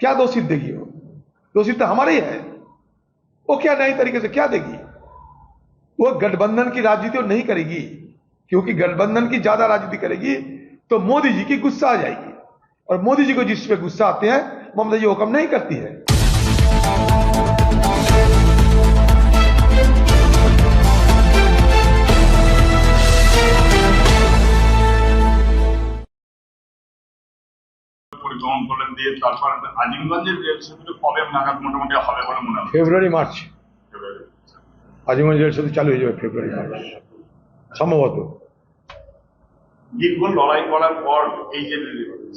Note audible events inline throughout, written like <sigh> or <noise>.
क्या दोषी देगी वो? दोषी तो हमारे ही है। वो क्या नए तरीके से क्या देगी? वो गठबंधन की राजनीति नहीं करेगी। क्योंकि गठबंधन की ज़्यादा राजनीति करेगी तो मोदी जी की गुस्सा आ जाएगी। और मोदी जी को जिस पे गुस्सा आते हैं ममता जी वो कम नहीं करती है। আজিমগঞ্জের রেল সেতুটা কবে নাগাদ মোটামুটি হবে বলে মনে হয়? February March. আজিমগঞ্জ রেল সেতু চালু হয়ে যাবে ফেব্রুয়ারি মার্চ। সম্ভবত। দীর্ঘ লড়াই করার পর এই যে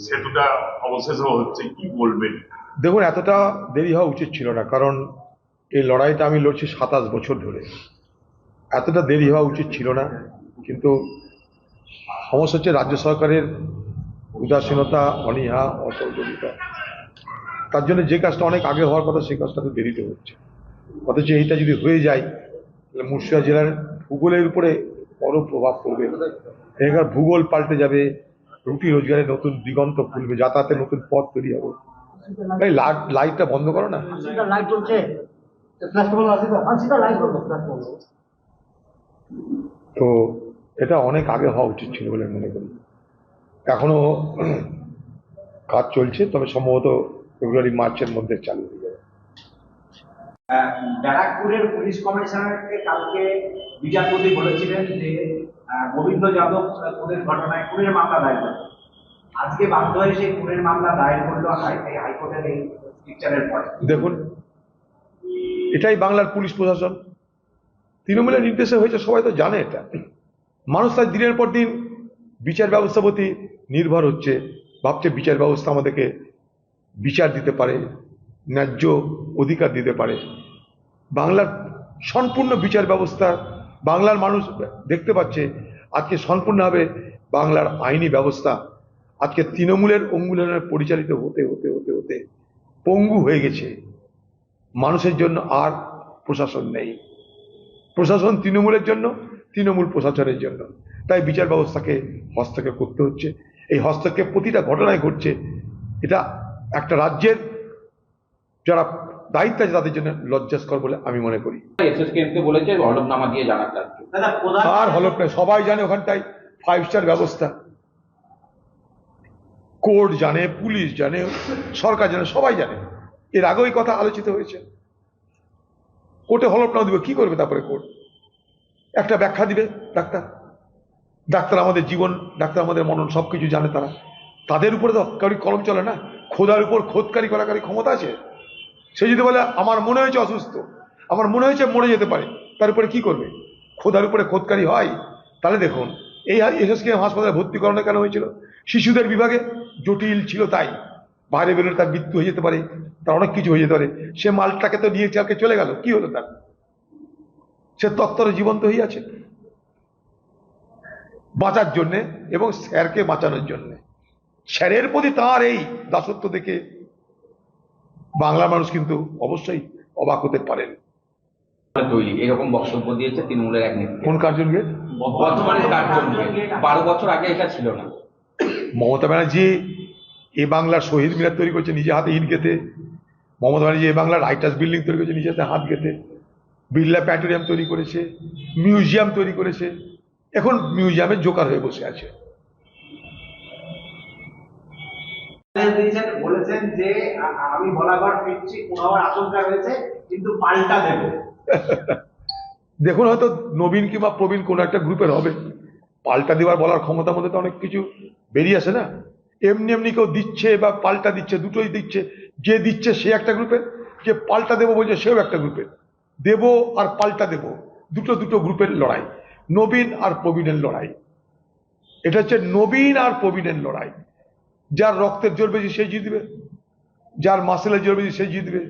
সেতুটা অবশেষে হচ্ছে কি বলবেন? দেখুন এতটা দেরি হওয়া উচিত ছিল না কারণ এই লড়াইটা আমি লড়ছি সাতাশ বছর ধরে। এতটা দেরি হওয়া উচিত ছিল না কিন্তু সমস্যা হচ্ছে রাজ্য সরকারের উদাসীনতা অনীহা অসহযোগিতা। তার জন্য যে কাজটা অনেক আগে হওয়ার কথা সেই কাজটা তো দেরিতে হচ্ছে। অথচ এইটা যদি হয়ে যায় তাহলে মুর্শিদাবাদ জেলার ভূগোলের উপরে বড় প্রভাব পড়বে। এখানকার ভূগোল পাল্টে যাবে রুটি রোজগারের নতুন দিগন্ত খুলবে যাতায়াতের নতুন পথ তৈরি হবে। এই লাইট লাইটটা বন্ধ করো না। তো এটা অনেক আগে হওয়া উচিত ছিল বলে মনে করি। এখনও কাজ চলছে তবে সম্ভবত ফেব্রুয়ারি মার্চের মধ্যে চালু হয়ে যাবে। ব্যারাকপুরের পুলিশ কমিশনারকে কালকে বিচারপতি বলেছিলেন যে গোবিন্দ যাদব খুনের ঘটনায় খুনের মামলা দায়ের করবে। আজকে বাধ্য হয়ে সেই খুনের মামলা দায়ের করল হাইকোর্টের এই পিকচারের পরে। দেখুন এটাই বাংলার পুলিশ প্রশাসন। তৃণমূলের নির্দেশে হয়েছে সবাই তো জানে এটা। মানুষ তার দিনের পর দিন বিচার ব্যবস্থা প্রতি নির্ভর হচ্ছে ভাবছে বিচার ব্যবস্থা আমাদেরকে বিচার দিতে পারে, ন্যায্য অধিকার দিতে পারে। বাংলার সম্পূর্ণ বিচার ব্যবস্থা, বাংলার মানুষ দেখতে পাচ্ছে আজকে সম্পূর্ণভাবে বাংলার আইনি ব্যবস্থা। আজকে তৃণমূলের অঙ্গুলনে পরিচালিত হতে হতে হতে হতে পঙ্গু হয়ে গেছে। মানুষের জন্য আর প্রশাসন নেই। প্রশাসন তৃণমূলের জন্য, তৃণমূল প্রশাসনের জন্য। তাই বিচার ব্যবস্থাকে হস্তক্ষেপ করতে হচ্ছে। এই হস্তক্ষেপ প্রতিটা ঘটনায় ঘটছে। এটা একটা রাজ্যের যারা দায়িত্ব আছে তাদের জন্য লজ্জাস্কর বলে আমি মনে করি। বলেছে হলফনামা দিয়ে আর হলো প্রায় সবাই জানে ওখানটায় ফাইভ স্টার ব্যবস্থা। কোর্ট জানে পুলিশ জানে সরকার জানে সবাই জানে। এর আগেও এই কথা আলোচিত হয়েছে। কোর্টে হলফনামা দিবে কি করবে তারপরে কোর্ট? একটা ব্যাখ্যা দিবে ডাক্তার। ডাক্তার আমাদের জীবন ডাক্তার আমাদের মনন সবকিছু জানে তারা। তাদের উপরে তো কারি কলম চলে না। খোদার উপর খোদকারি করাকারি ক্ষমতা আছে। সে যদি বলে, আমার মনে হয়েছে অসুস্থ, আমার মনে হয়েছে মরে যেতে পারে, তার উপরে কি করবে? খোদার উপরে খোদকারি হয়। তাহলে দেখুন, এই এসএসকে হাসপাতালে ভর্তি করানো কেন হয়েছিল? শিশুদের বিভাগে জটিল ছিল তাই। বাইরে বেরোলে তার মৃত্যু হয়ে যেতে পারে, তার অনেক কিছু হয়ে যেতে পারে। সে মালটাকে তো নিয়ে চালকে চলে গেল, কি হলো তার? সে তত্তরে জীবন্ত হয়ে আছে। বাঁচার জন্যে এবং স্যারকে বাঁচানোর জন্যে। স্যারের প্রতি তার এই দাসত্ব দেখে বাংলা মানুষ কিন্তু অবশ্যই অবাক হতে পারেন। তৈরি এরকম বক্তব্য দিয়েছে তৃণমূলের এক নেত্রী। কোন কার্জনকে বর্তমানে বারো বছর আগে এটা ছিল না। মমতা ব্যানার্জি এ বাংলার শহীদ মিনার তৈরি করছে নিজে হাতে ইট গেতে মমতা ব্যানার্জি এ বাংলার রাইটার্স বিল্ডিং তৈরি করছে নিজে হাতে হাত গেতে বিড়লা প্যাটোরিয়াম তৈরি করেছে মিউজিয়াম তৈরি করেছে। এখন মিউজিয়ামে জোকার হয়ে বসে আছে। বলেছেন যে আমি বলাবার ফিরছি হওয়ার আশঙ্কা রয়েছে কিন্তু পাল্টা দেবো। <laughs> দেখুন, হয়তো নবীন কিংবা প্রবীণ কোনো একটা গ্রুপের হবে। পাল্টা দেওয়ার বলার ক্ষমতার মধ্যে তো অনেক কিছু বেরিয়ে আসে না। এমনি এমনি কেউ দিচ্ছে বা পাল্টা দিচ্ছে, দুটোই দিচ্ছে। যে দিচ্ছে সে একটা গ্রুপের যে পাল্টা দেবো বলছে সেও একটা গ্রুপের দেব আর পাল্টা দেব, দুটো দুটো গ্রুপের লড়াই, নবীন আর প্রবীণের লড়াই। এটা হচ্ছে নবীন আর প্রবীণের লড়াই। যার রক্তের জোর বেশি সে জিতবে যার মাসেলের জোর বেশি সে জিতবে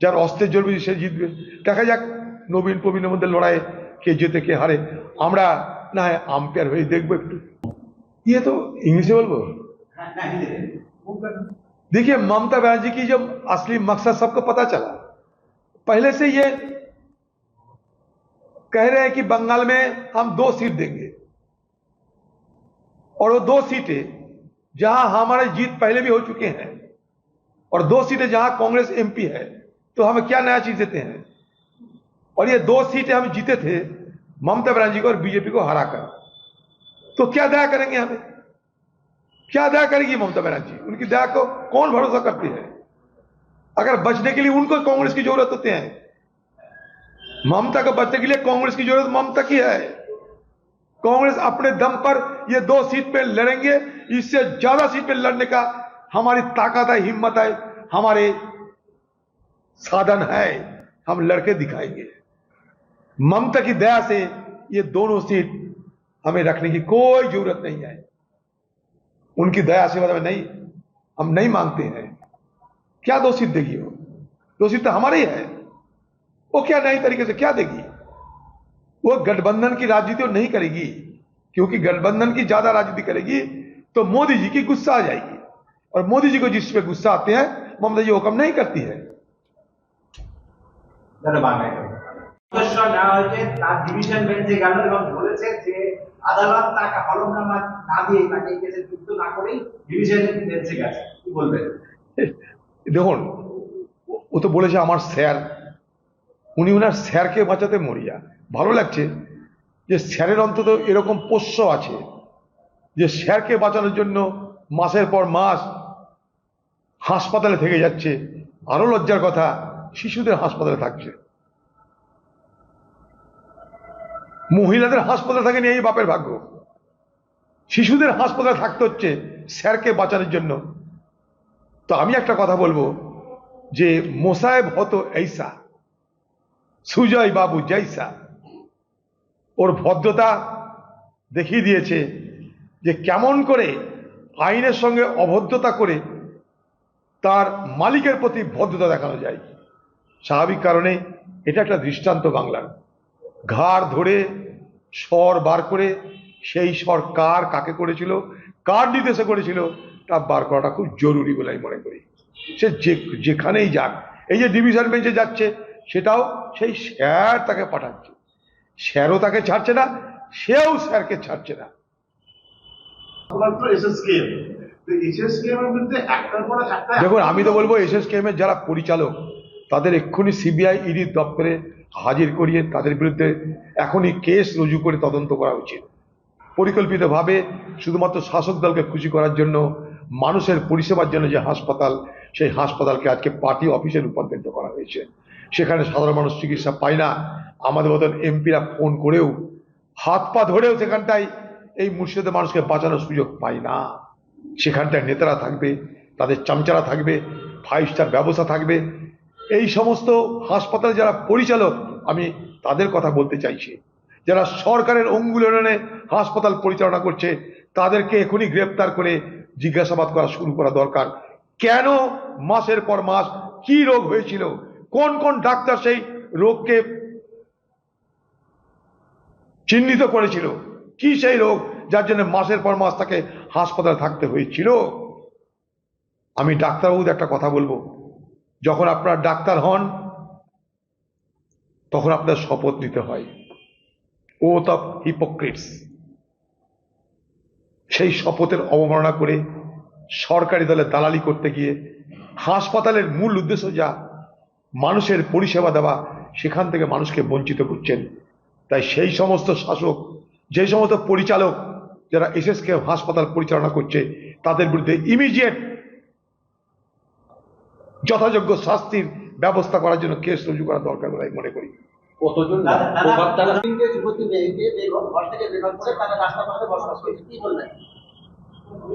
যার অস্ত্রের জোর বেশি সে জিতবে দেখা যাক নবীন প্রবীণের মধ্যে লড়াইয়ে কে জেতে কে হারে আমরা না হয় আম্পায়ার হয়ে দেখবো একটু ইয়ে তো इंग्लिश बोलबो देखिए ममता बनर्जी की जब असली मकसद सबको पता चला पहले से ये कह रहे हैं कि बंगाल में हम दो सीट देंगे और वो दो सीटें जहाँ हमारे जीत पहले भी हो चुके हैं और दो सीटें जहाँ कांग्रेस एमपी है तो हमें क्या नया चीज़ देते हैं? और ये दो सीटें हम जीते थे, ममता बनर्जी को और बीजेपी को हराकर। तो क्या दया करेंगे हमें? क्या दया करेगी ममता बनर्जी? उनकी दया को कौन भरोसा करती है? अगर बचने के लिए उनको कांग्रेस की ज़रूरत होती है। ममता को बचने के लिए कांग्रेस की ज़रूरत ममता की है। कांग्रेस अपने दम पर ये दो सीट पे लड़ेंगे, इससे ज़्यादा सीट पे लड़ने का हमारी ताकत है, हिम्मत है, हमारे साधन है, हम लड़के दिखाएँगे। ममता की दया से ये दोनों सीट हमें रखने की कोई ज़रूरत नहीं है। उनकी दया से हमें नहीं, हम नहीं मांगते हैं। क्या दो सीट देगी वो? दो सीट तो हमारे ही। है वो क्या नई तरीके से क्या देगी? वो गठबंधन की राजनीति वो नहीं करेगी क्योंकि गठबंधन की ज्यादा राजनीति करेगी तो मोदी जी की गुस्सा आ जाएगी और मोदी जी को जिस पे गुस्सा आते हैं ममता जी हुक्म नहीं करती है ধন্যবাদ সদস্য নেওয়া হয়েছে তার ডিভিশন বেঞ্চে গেল এবং বলেছে যে আদালত তাকে হলফনামা না দিয়ে তাকে এই কেসে যুক্ত না করেই ডিভিশন বেঞ্চে গেছে কি বলবেন দেখুন ও তো বলেছে আমার স্যার উনি ওনার স্যারকে বাঁচাতে মরিয়া ভালো লাগছে যে স্যারের অন্তত এরকম পোষ্য আছে, যে স্যারকে বাঁচানোর জন্য মাসের পর মাস হাসপাতালে থেকে যাচ্ছে। আরও লজ্জার কথা, শিশুদের হাসপাতালে থাকছে। মহিলাদের হাসপাতালে থাকেনি এই বাপের ভাগ্য। শিশুদের হাসপাতালে থাকতে হচ্ছে স্যারকে বাঁচানোর জন্য। তো আমি একটা কথা বলব যে মোসাহেব হতো এইসা, সুজয় বাবু জৈসা ওর ভদ্রতা দেখিয়ে দিয়েছে যে কেমন করে আইনের সঙ্গে অভদ্রতা করে তার মালিকের প্রতি ভদ্রতা দেখানো যায়। স্বাভাবিক কারণে এটা একটা দৃষ্টান্ত বাংলার। ঘাড় ধরে স্বর বার করে সেই স্বর কার কাকে করেছিল, কার নির্দেশে করেছিল, তা বার করাটা খুব জরুরি বলে আমি মনে করি। সে যে, যেখানেই যাক, এই যে ডিভিশন বেঞ্চে যাচ্ছে, সেটাও সেই স্যার তাকে পাঠাচ্ছে। স্যারও তাকে ছাড়ছে না সেও স্যারকে ছাড়ছে না। দেখুন আমি তো বলব এসএসকেএম এর যারা পরিচালক তাদের এক্ষুনি সিবিআই ইডি দপ্তরে হাজির করিয়ে তাদের বিরুদ্ধে এখনই কেস রুজু করে তদন্ত করা উচিত। পরিকল্পিতভাবে শুধুমাত্র শাসক দলকে খুশি করার জন্য মানুষের পরিষেবার জন্য যে হাসপাতাল সেই হাসপাতালকে আজকে পার্টি অফিসে রূপান্তরিত করা হয়েছে। সেখানে সাধারণ মানুষ চিকিৎসা পায় না। আমাদের মতন এমপিরা ফোন করেও হাত পা ধরেও সেখানটায় এই মুর্শিদের মানুষকে বাঁচানোর সুযোগ পায় না। সেখানটায় নেতারা থাকবে, তাদের চামচারা থাকবে ফাইভ স্টার ব্যবস্থা থাকবে। এই সমস্ত হাসপাতালে যারা পরিচালক, আমি তাদের কথা বলতে চাইছি। যারা সরকারের অঙ্গুলনে হাসপাতাল পরিচালনা করছে, তাদেরকে এখনই গ্রেপ্তার করে জিজ্ঞাসাবাদ করা শুরু করা দরকার। কেন মাসের পর মাস কি রোগ হয়েছিল? কোন কোন ডাক্তার সেই রোগকে চিহ্নিত করেছিল। কি সেই রোগ যার জন্য মাসের পর মাস তাকে হাসপাতালে থাকতে হয়েছিল? আমি ডাক্তারবাবুদের একটা কথা বলব। যখন আপনারা ডাক্তার হন, তখন আপনার শপথ নিতে হয়। ওথ অফ হিপোক্রিটস সেই শপথের অবমাননা করে সরকারি দলে দালালি করতে গিয়ে হাসপাতালের মূল উদ্দেশ্য যা, মানুষের পরিষেবা দেওয়া, সেখান থেকে মানুষকে বঞ্চিত করছেন। তাই সেই সমস্ত শাসক যে সমস্ত পরিচালক যারা এসএসকে হাসপাতাল পরিচালনা করছে তাদের বিরুদ্ধে ইমিডিয়েট যথাযোগ্য শাস্তির ব্যবস্থা করার জন্য কেস রুজু করা দরকার বলে আমি মনে করি। কতজন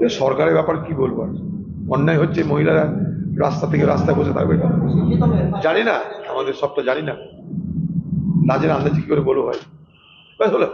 সরকারের ব্যাপার কি বলব আর? অন্যায় হচ্ছে মহিলারা রাস্তা থেকে রাস্তায় বসে থাকবে জানি না আমাদের সবটা জানি না। না জেনে আন্দাজ কি করে বলব ভাই? ব্যাস হলো।